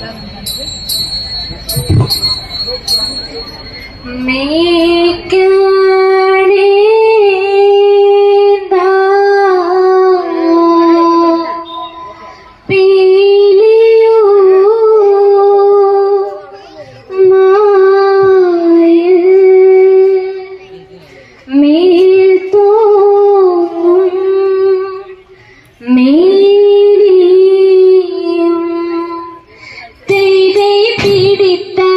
ചെയ്തേ Pepe.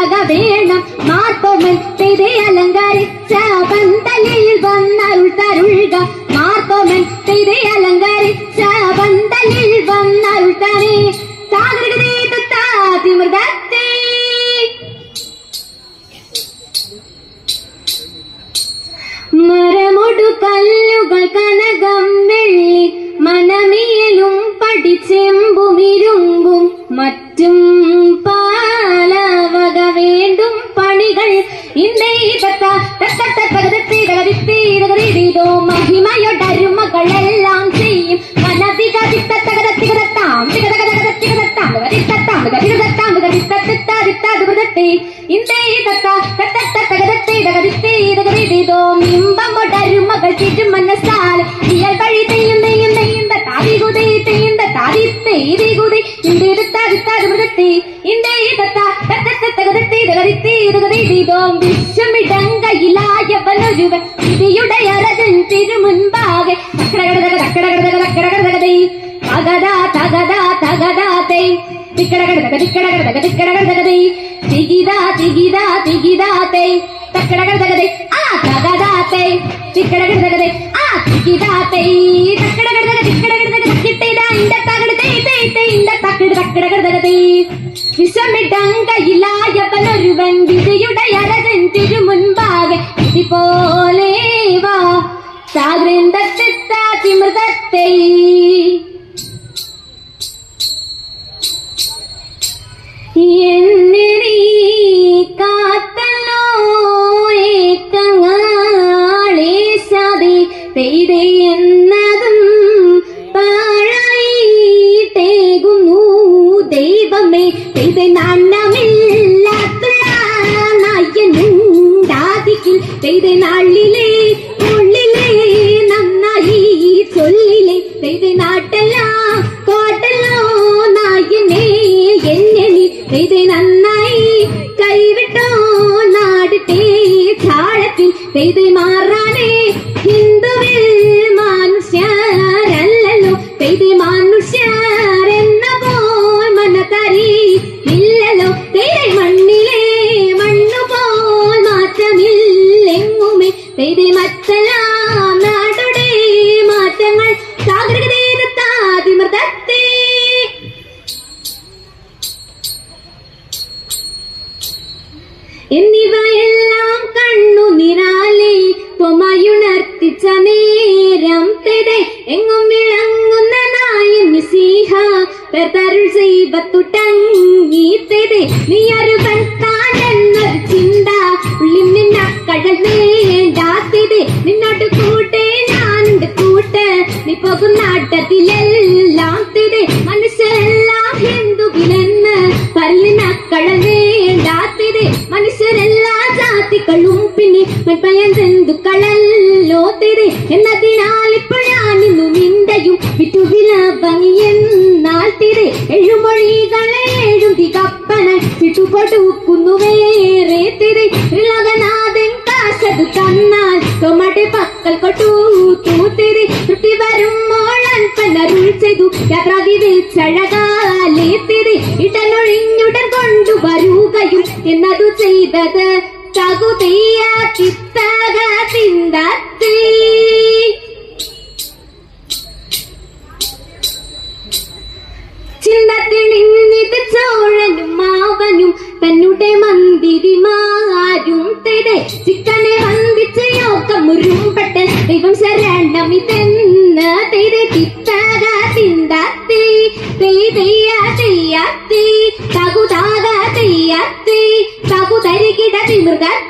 വന്നുതക വേണം മാർപ്പമൻ തിരെ അലങ്കരിച്ച പന്തലിൽ വന്നരുൾ തരുൾക മാർപ്പമൻ തിരെ അലങ്കരിച്ച പന്തലിൽ വന്നരുൾ തരേ സാഗരതേ തത്താതിമൃതത്തേ മരമൊടു കല്ലുകൾ കനകം വെള്ളി മനമിയലും പടിച്ചെമ്പും ഇരുമ്പും മറ്റും ഇന്നോ മഹിമയൊടരുമകളെല്ലാം ചെയ്യും മനതികതിത്തകതത്തികതത്താം തികതകതകതത്തികതത്താം തികതിത്തത്താം തികതികതത്താം തികതിത്തത്തിത്താതിത്താതുപതത്തെ ഇന്തേ തത്ത തത്തത്തകതത്തെ തകതിത്തേ തകതിതോ ബിംബമൊടരുമകൾ ചുറ്റും മനസ്സാൽ ഇയൽ വഴി തെയ്യും തെയ്യും തെയ്യും താതികുതി തെയ്യും താതിത്തേ ഇതികുതി ഇന്ത്യത്താതിത്താതുപതത്തെ ഇന്തേ തത്ത തത്തത്തകതത്തെ തകതിത്തേ തകതിതോ വിശ്വമിടങ്കയിലായവനൊരുവൻ വിധിയുടെ അരകൻ തിരുമുൻപാകെ തക്കടകടക തക്കടകടക തക്കടകടകതൈ തകതാ തകതാ തകതാതൈ തിക്കടകടക തിക്കടകടക തിക്കടകടകതൈ തികിതാ തികിതാ തികിതാതൈ തക്കടകടകതൈ ആ തകതാതൈ തിക്കടകടകതൈ ആ തികിതാതൈ തക്കടകടക തിക്കടകടക തക്കിട്ടൈതാ ഇണ്ട തകടതൈ തൈ തൈ ഇണ്ട തക്കട തക്കടകടകതൈ വിഷമിടങ്കയിലായവനൊരുവൻ പോലെ വാ. സാഗ്രന്തത്തിമൃതത്തെ എന്നെ നീ കാത്തല്ലോ ഏക്കങ്ങളെ സാതി പെയ്തേ എന്നതും പാഴായിട്ടേകുന്നു ദൈവമേ. പെയ്തെ നാണമില്ലാത്തുള്ള നായനുണ്ടാതിക്കിൽ പെയ്തെ എന്നിവയെല്ലാം കണ്ണു നിരാലെ പൊമയുണർത്തിച്ച നേരം തെടെ. എങ്ങും വിളങ്ങുന്ന നായൻ മിസീഹ ചെയ്തു ചെയ്വത്തുടങ്ങി തെടെ. നീ അരുവൻ താനെന്നൊരു പിന്നെ മൽപ്പയൻ ജന്തുക്കളല്ലോ തിരി എന്നതിനാൽ ഇപ്പോൾ ഞാൻ ഇന്നു എന്നാൽ തിരി എഴുമൊഴികളെ എഴുതി കപ്പന ചുട്ടുപൊട്ടുക്കുന്നു വേറെ തിരെ ഇളകനാഥൻ കാശത് തന്നാൽ തൊമടെ പക്കൽ കൊട്ടു തൂത്തിരി തൃപ്തി വരുമ്പോഴൻ പലരുൾ ചെയ്തു. യാത്രാതി ചഴകാലേ തിരി ഇടനൊഴിഞ്ഞുടൻ കൊണ്ടുവരുകയും എന്നതു ചെയ്തത് തകുതീയ ചിത്തക ചിന്തത്തീ ചിന്തത്തിൽ നിന്നിത് ചോഴനും മാവനും തന്നുടെ മന്ദിരിമാരും തെരെ ചിക്കനെ വന്ദിച്ച് യോഗം മുരുമ്പട്ട് ദൈവം ശരണമിതെന്ന് തെരെ ചിത്തക ചിന്തത്തി തെയ്യ തെയ്യത്തി തകുതാക തെയ്യത്തി തകുതരികിട തിമൃതത്തി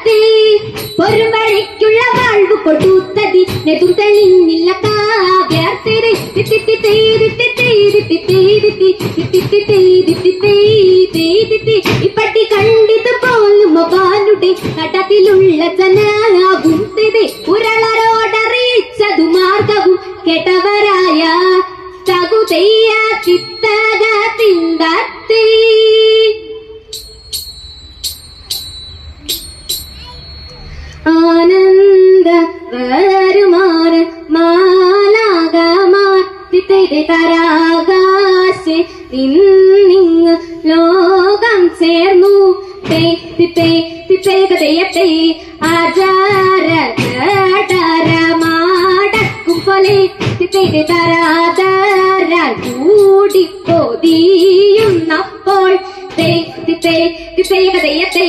തേരിത്തി തേരിത്തി ഇപ്പട്ടി കണ്ടിത് പോലും മകാനുടെ നടത്തിലുള്ള ജനാകും ഉരളരോടറിയിച്ചതു മാർഗവും കെട്ടവരായ തകുതയ്യ ചിത്തക തിന്തത്തി നിന്നിങ് ലോകം ചേർന്നു തേ തിത്തേ തിത്തേകതയത്തെ ആചാര മാടക്കും പോലെ തിത്തൈതെ തരാതര കൂടി പൊതിയുന്നപ്പോൾ തേ തിത്തേ തിത്തേകതയത്തെ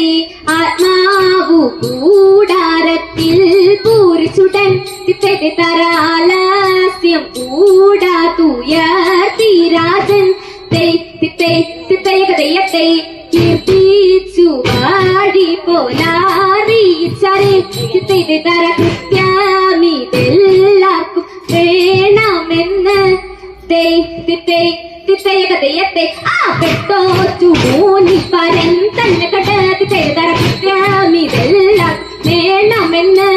ആത്മാവു കൂടാരത്തിൽ പൂരിച്ചുടൻ തിത്തേ തരാലാസ്യം കൂടാതുയർത്തി രാജൻ തേ തിത്തേ തിത്തേകതയത്തെ കീർത്തിച്ചു വാടി പോലാറിയിച്ചാരെ തിത്തേ തര കൃത്യാമിതെല്ലാവർക്കും വേണമെന്ന് തേ തിത്തേ തിത്തയകതയത്തെ ആ പെട്ടോച്ചു മൂനി പരൻ തന്നെ കടത്തി ചെയ്തറക്കാമിതെല്ലാം വേണമെന്ന്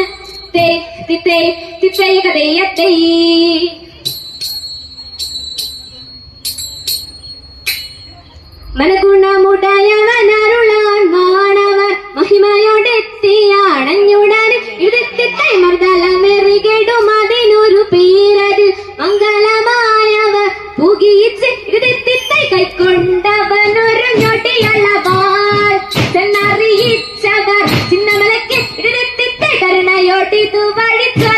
തേ തിത്തേ തിത്തയകതയത്തെ മനഗുണമുടയവനരുളാൻ മാണവർ. മഹിമയോടെത്തിയാണഞ്ഞുടൻ. ഇരുത്തിത്തെ മർദ്ദലമെറികെടും അതിനൊരു പേരത്. മംഗളമായവർ പുകിയിച്ച് ഇരുത്തിത്തെ കൈക്കൊണ്ടവനൊരു ഞൊടിയളവാൾ. ചെന്നറിയിച്ചവർ ചിന്നമലയ്ക്ക് ഇരുത്തിത്തെ കരുണയോട്ടിതു വഴി